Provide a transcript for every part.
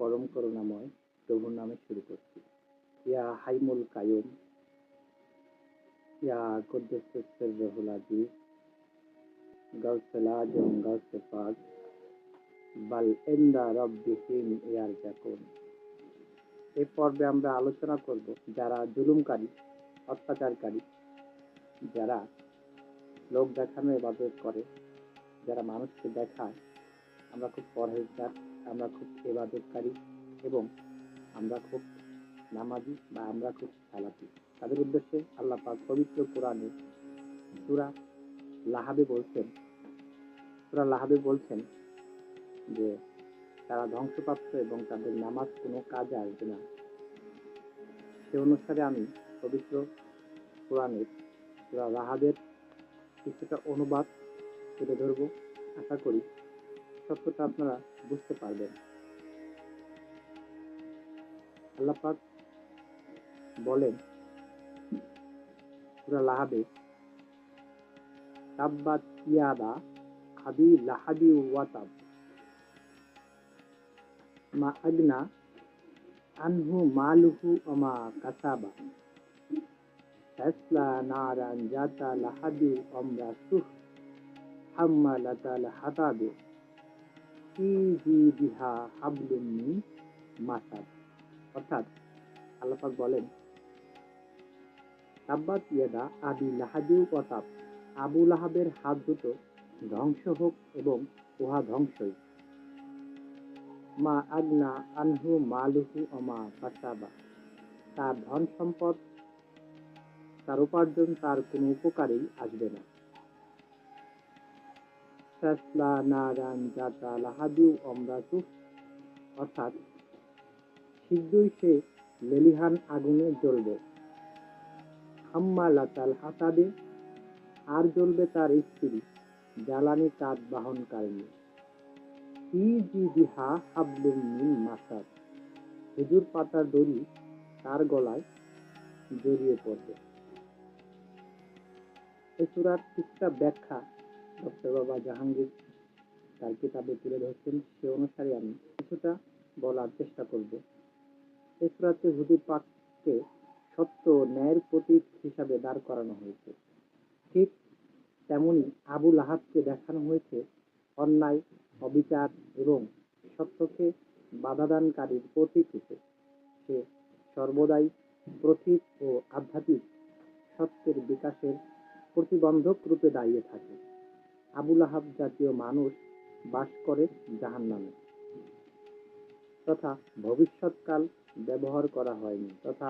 পরম করুণাময় প্রভুর নামে শুরু করছি। ইয়া হাইমুল কায়ুম ইয়া কুদ্দুসের রহুল আজিজ, গাউসেল আজম গাউসে পাক, বাল এন্দা রব্বিহীন ইয়ার জাকুন এই পর্বে আমরা আলোচনা করব যারা জুলুমকারী, অত্যাচারকারী, যারা লোক দেখানো ইবাদত করে, যারা মানুষকে দেখায় আমরা খুব পরহেজগার, আমরা খুব ইবাদতকারী এবং আমরা খুব নামাজি বা আমরা খুব সালাতি তাদের উদ্দেশ্যে আল্লাহ পাক পবিত্র কোরআনে সূরা লাহাবে বলছেন, সূরা লাহাবে বলছেন যে, তারা ধ্বংসপ্রাপ্ত এবং তাদের নামাজ কোনো কাজে আসবে না। সে অনুসারে আমি পবিত্র কোরআনের সূরা লাহাবের কিছুটা অনুবাদ তুলে ধরবো। আশা করি সত্যটা আপনারা বুঝতে পারবেন। আল্লাপাক বলেন লাহাবে, তাব্বাত ইয়াদা আবি লাহাবি ওয়াতাব মা আগনা আনহু মালুহু ওমা কাসাবা তাসলা নারান জাতা লাহাবি ওমরা সুহ হাম্মালাতাল হাতাবে অর্থাৎ আল্লাপাক বলেন, তাব্বাত, ইয়াদা আবি লাহাবি ওয়াতাব আবু লাহাবের হাত দুটো ধ্বংস হোক এবং উহা ধ্বংসই। মা আগনা আনহু মালুহু অমা কাসাবা তার ধন সম্পদ, তার উপার্জন, তার কোনো উপকারেই আসবে না। ফেসলা নারান জাতা লাহাবিউ অমরাতু অর্থাৎ শীঘ্রই সে লেলিহান আগুনে জ্বলবে। হাম্মা লাতাল হাতাবে আর জ্বলবে তার স্ত্রী, জ্বালানি কাঠ বাহনকারিণী। ফি জিদিহা হাবলুম মিন মাসাদ। খেজুর পাতার দড়ি তার গলায় জড়িয়ে পড়বে। এই সুরার কিছুটা ব্যাখ্যা ডক্টর বাবা জাহাঙ্গীর তার কিতাবে তুলে ধরছেন সে অনুসারে আমি কিছুটা বলার চেষ্টা করব। এই সুরাতে হুজুর পাককে সত্য ন্যায়ের প্রতীক হিসাবে দাঁড় করানো হয়েছে। ঠিক তেমনি আবু লাহাবকে দেখানো হয়েছে অন্যায়, অবিচার এবং সত্যকে বাধাদানকারীর প্রতীক রূপে। সে সর্বদাই প্রতীক ও আধ্যাত্মিক সত্যের বিকাশের প্রতিবন্ধক রূপে দাঁড়িয়ে থাকে। আবুল আহাব জাতীয় মানুষ বাস করে জাহান নামে তথা ভবিষ্যৎকাল ব্যবহার করা হয়নি তথা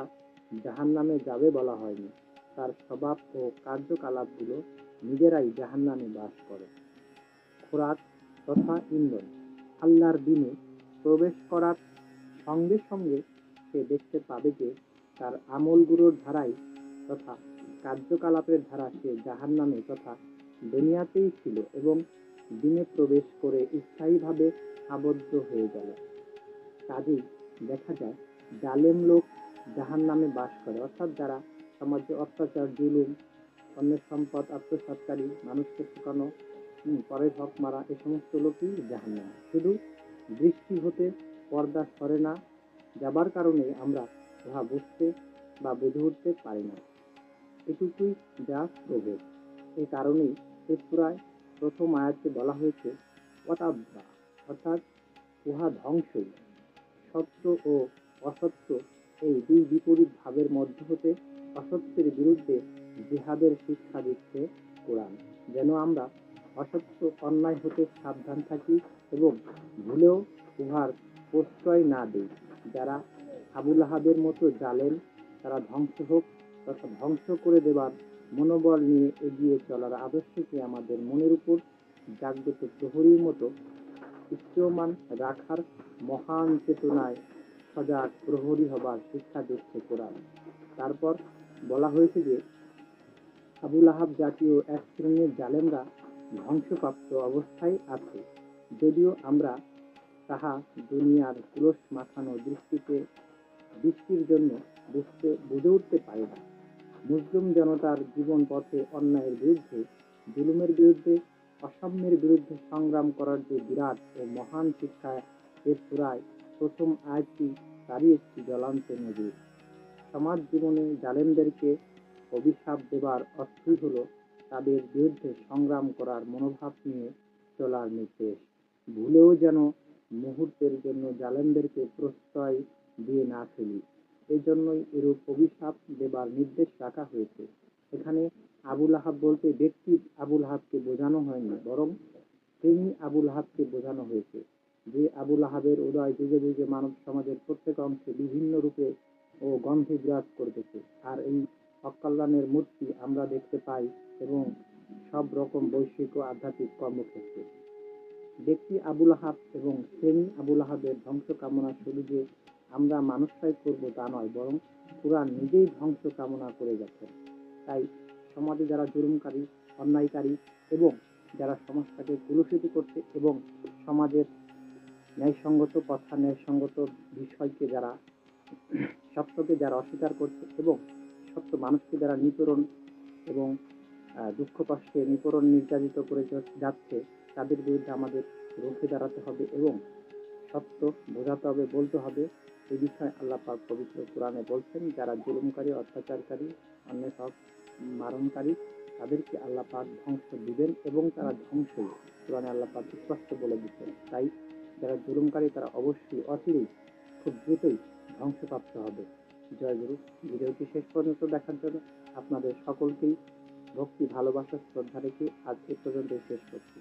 জাহান নামে যাবে বলা হয়নি। তার স্বভাব ও কার্যকলাপগুলো নিজেরাই জাহান নামে বাস করে। খোরাক তথা ইন্ধন, আল্লাহর দিনে প্রবেশ করার সঙ্গে সঙ্গে সে দেখতে পাবে যে তার আমলগুলোর ধারাই তথা কার্যকলাপের ধারা সে জাহান নামে তথা দুনিয়াতেই ছিল এবং দিনে প্রবেশ করে স্থায়ীভাবে আবদ্ধ হয়ে গেল। কাজেই দেখা যায় জালেম লোক জাহান নামে বাস করে অর্থাৎ যারা সমাজে অত্যাচার জুলুম অন্যের সম্পদ আত্মসৎকারী মানুষকে হুম, পরের হক মারা এই সমস্ত লোকই জাহান নামে শুধু দৃষ্টি হতে পর্দা সরে না যাবার কারণে আমরা উহা বুঝতে বা বুঝে উঠতে পারি না। এটুকুই যা প্রভেদ। এই কারণেই সূরায় প্রথম আয়াতে বলা হয়েছে অতাব্বা অর্থাৎ উহা ধ্বংসই সত্য ও অসত্য এই দুই বিপরীত ভাবের মধ্যে হতে অসত্যের বিরুদ্ধে জিহাদের শিক্ষা দিচ্ছে কোরআন। যেন আমরা অসত্য অন্যায় হতে সাবধান থাকি এবং ভুলেও উহার প্রশ্রয় না দিই। যারা আবুল আহাবের মতো জালেন তারা ধ্বংস হোক, তথা ধ্বংস করে দেবার মনোবল নিয়ে এগিয়ে চলার আদর্শকে আমাদের মনের উপর জাগ্রত প্রহরীর মতো উচ্চমান রাখার মহান চেতনায় সজাগ প্রহরী হবার শিক্ষা দিচ্ছে কোরআন। তারপর বলা হয়েছে যে, আবুল আহাব জাতীয় এক শ্রেণির জালেমরা ধ্বংসপ্রাপ্ত অবস্থায় আছে। যদিও আমরা তাহা দুনিয়ার তুলস মাখানো দৃষ্টিতে, দৃষ্টির জন্য বুঝতে, বুঝে উঠতে পারি না। মুসলিম জনতার জীবন পথে অন্যায়ের বিরুদ্ধে, জুলুমের বিরুদ্ধে, অসাম্যের বিরুদ্ধে সংগ্রাম করার যে বিরাট ও মহান শিক্ষা এ সুরায় প্রথম আয়াতটি তারই একটি জ্বলন্ত নজির। সমাজ জীবনে জালেমদেরকে অভিশাপ দেবার অর্থই হল তাদের বিরুদ্ধে সংগ্রাম করার মনোভাব নিয়ে চলার নির্দেশ। ভুলেও যেন মুহূর্তের জন্য জালেমদেরকে প্রশ্রয় দিয়ে না ফেলি। এই জন্যই এরূপ অভিশাপ দেবার নির্দেশ রাখা হয়েছে। এখানে আবুল আহাব বলতে ব্যক্তি আবুল আহাবকে বোঝানো হয়নি, বরং তিনি আবুল আহাবকে বোঝানো হয়েছে যে আবুল আহাবের উদয় যুগে যুগে মানব সমাজের প্রত্যেক অংশে বিভিন্ন রূপে ও গন্ধে বিরাজ করতেছে আর এই অকল্যাণের মূর্তি আমরা দেখতে পাই এবং সব রকম বৈশ্বিক ও আধ্যাত্মিক কর্মক্ষেত্রে। ব্যক্তি আবুল আহাব এবং শ্রেণি আবুল আহাবের ধ্বংস কামনা শুধু যে আমরা মানুষটাই করব তা নয়, বরং কোরআন নিজেই ধ্বংস কামনা করে গেছেন তাই সমাজে যারা জুলুমকারী, অন্যায়কারী এবং যারা সমাজটাকে কুলুষিত করছে এবং সমাজের ন্যায়সঙ্গত কথা, ন্যায়সঙ্গত বিষয়কে যারা সত্যকে যারা অস্বীকার করছে এবং সত্য মানুষকে যারা নিপীড়ন এবং দুঃখ কষ্টে নিপীড়ন নির্যাতিত করে যাচ্ছে, তাদের বিরুদ্ধে আমাদের রুখে দাঁড়াতে হবে এবং সত্য বোঝাতে হবে, বলতে হবে। এই বিষয়ে আল্লাহ পাক পবিত্র কোরআনে বলছেন, যারা জুলুমকারী, অত্যাচারকারী, অন্যের হক মারণকারী, তাদেরকে আল্লাহ পাক ধ্বংস দিবেন এবং তারা ধ্বংস কোরআনে আল্লাহ পাক স্পষ্ট বলে দিচ্ছেন। তাই যারা জুলুমকারী, তারা অবশ্যই অচিরেই খুব দ্রুতই ধ্বংসপ্রাপ্ত হবে। জয় গুরু। ভিডিওটি শেষ পর্যন্ত দেখার জন্য আপনাদের সকলকেই ভক্তি, ভালোবাসা, শ্রদ্ধা রেখে আজ পর্যন্ত শেষ করছি।